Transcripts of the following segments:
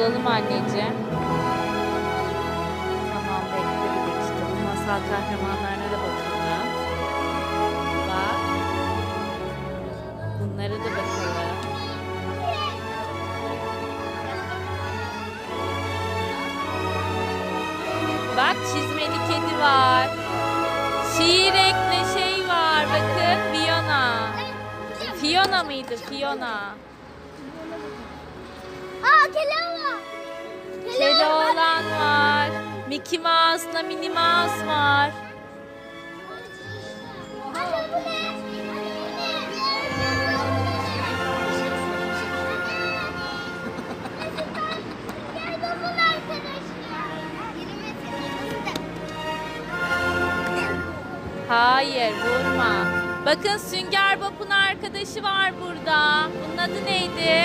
Bulalım anneciğim. Tamam bekle bir dakika. Masal kahramanlarına da bakalım. Bak. Bunlara da bakalım. Bak çizmeli kedi var. Şiir ekle şey var. Bakın Fiona. Fiona mıydı? Fiona. Aa Keloğlan. Keloğlan var. Mickey Mouse'la Minnie Mouse var. Anne bu ne? Hayır vurma. Bakın Sünger Bob'un arkadaşı var burada. Bunun adı neydi?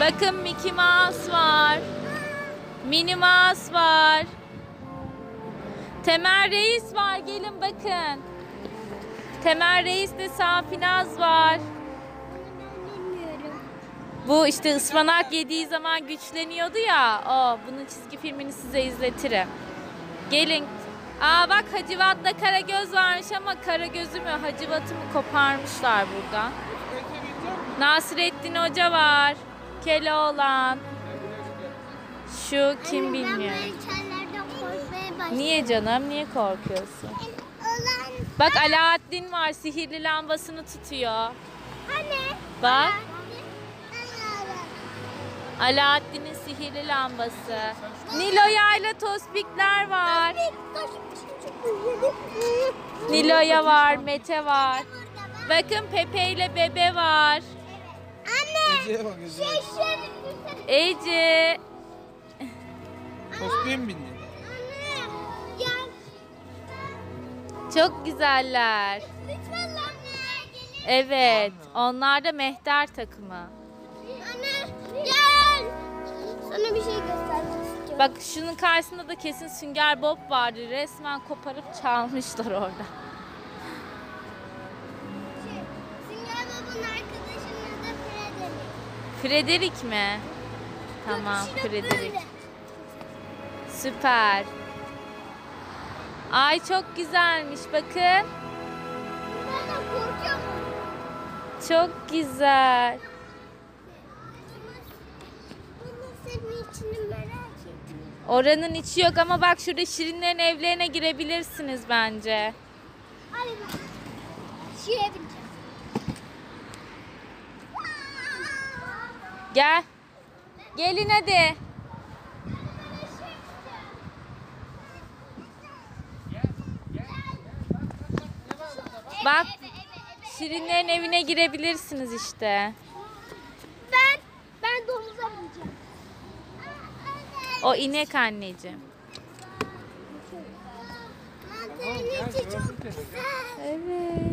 Bakın Mickey Mouse var. Minnie Mouse var. Temel Reis var. Gelin bakın. Temel Reis'le Safinaz var. Bu işte ıspanak yediği zaman güçleniyordu ya. O bunun çizgi filmini size izletirim. Gelin. Aa bak Hacivat'la Karagöz varmış ama Karagöz'ü mü Hacivat'ı mı koparmışlar buradan. Nasrettin Hoca var. Keloğlan. Şu kim bilmiyorum. Niye canım? Niye korkuyorsun? Bak Alaaddin var. Sihirli lambasını tutuyor. Anne. Bak. Alaaddin'in sihirli lambası. Nilo'ya ile Tospikler var. Nilo'ya var, Mete var. Bakın Pepe ile Bebe var. Ece'ye bak Şey Ece'ye. şey. Ece. Tospiye mi bindin? Anne. Gel. Çok güzeller. Lütfen lan. Gelir. Evet, onlar da mehter takımı. Anne. Gel. Sana bir şey göstermek istiyorum. Bak şunun karşısında da kesin Sünger Bob vardı. Resmen koparıp çalmışlar orada. Frederick mi? Tamam, böyle. Süper. Ay çok güzelmiş bakın. Çok güzel. Oranın içi yok ama bak şurada Şirinlerin evlerine girebilirsiniz bence. Hadi bak. Şuraya bineceğim. Gel. Gelin hadi. Bak Şirinlerin evine girebilirsiniz işte. Ben, ben domuza bineceğim. O inek anneciğim. Mantarın içi çok güzel. Evet.